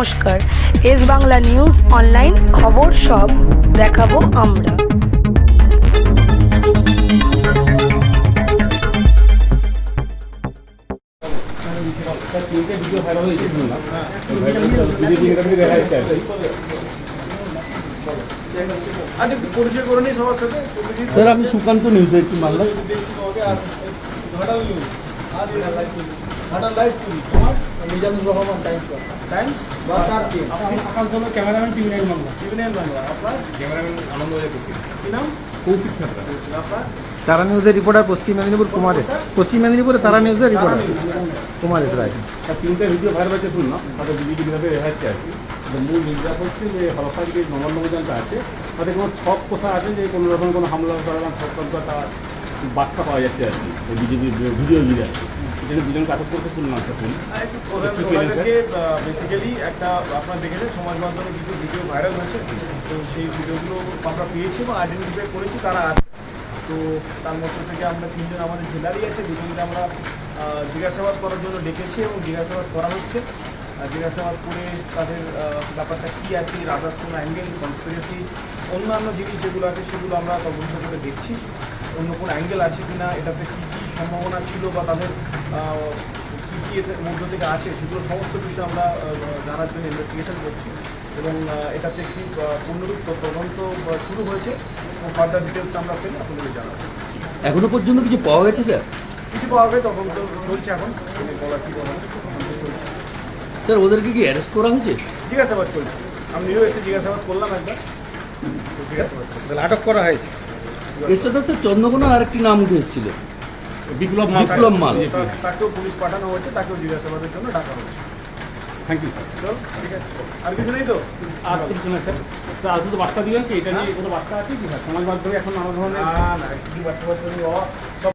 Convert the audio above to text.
নমস্কার। S Bangla news online খবর সব দেখাবো আমরা। সাথে। স্যার আমি সুকান্ত নিউজে একটু মানলাম। মিজানুর রহমান টাইমস বা ক্যামেরাম্যান বাংলা বাংলা আপনার ক্যামেরাম্যান কি নাম কৌশিক আপনার তারা নিউজের রিপোর্টার পশ্চিম মেদিনীপুর কুমারেশ পশ্চিম মেদিনীপুরে তারা নিউজের রিপোর্টার কুমারেশ রায় তিনটে ভিডিও ভাইরাল হয়েছে শুনলাম তাদের বিজেপি আর কি মূল নির্দেশ হচ্ছে যে হরফার যে নবান্ন অভিযানটা আছে তাতে কোনো ছক কোথা আছে যে কোনো রকম কোনো হামলা করালাম ছক টক তার বার্তা পাওয়া যাচ্ছে আর কি। বিজেপির ভিডিও গিয়ে আর কি যেটা দুজনকে আটক করতে শুনলাম স্যার? বেসিক্যালি একটা আপনারা দেখেছেন সমাজ মাধ্যমে কিছু ভিডিও ভাইরাল হয়েছে। তো সেই ভিডিওগুলো আমরা পেয়েছি এবং আইডেন্টিফাই করেছি তারা আছে। তো তার মধ্যে থেকে আমরা তিনজন আমাদের জেলারই আছে দুজনকে আমরা জিজ্ঞাসাবাদ করার জন্য ডেকেছি এবং জিজ্ঞাসাবাদ করা হচ্ছে। আর জিজ্ঞাসাবাদ করে তাদের ব্যাপারটা কী আছে রাজার কোনো অ্যাঙ্গেল কনস্পিরেসি অন্যান্য জিনিস যেগুলো আছে সেগুলো আমরা তদন্ত করে দেখছি। অন্য কোনো অ্যাঙ্গেল আছে কি না এটাতে কী কী সম্ভাবনা ছিল বা তাদের কী কী এতে মধ্য থেকে আছে সেগুলো সমস্ত কিছু আমরা জানার জন্য ইনভেস্টিগেশন করছি এবং এটাতে একটি পূর্ণরূপ তদন্ত শুরু হয়েছে এবং ফার্দার ডিটেলস আমরা পেলে আপনাদের জানাব। এখনও পর্যন্ত কিছু পাওয়া গেছে স্যার? কিছু পাওয়া যাবে তখন তো চলছে এখন। বলা ঠিক হবে না। তদন্ত চলছে। স্যার ওদেরকে কি অ্যারেস্ট করা হয়েছে? জিজ্ঞাসাবাদ করছি। আমিও একটু জিজ্ঞাসাবাদ করলাম একবার। জিজ্ঞাসাবাদ তাহলে আটক করা হয়েছে। এর সাথে স্যার চন্দ্রকোনার আরেকটি নাম উঠে এসেছিল। বিপ্লব বিপ্লব মাল। তাকেও পুলিশ পাঠানো হয়েছে তাকেও জিজ্ঞাসাবাদের জন্য ডাকা হয়েছে। থ্যাংক ইউ স্যার চলো ঠিক আছে। আর কিছু নেই তো? আর কিছু না স্যার তো আর দুটো বার্তা দিবেন কি? এটা নিয়ে কোনো বার্তা আছে কি? স্যার সমাজ মাধ্যমে এখন নানা ধরনের না না কিছু বাচ্চা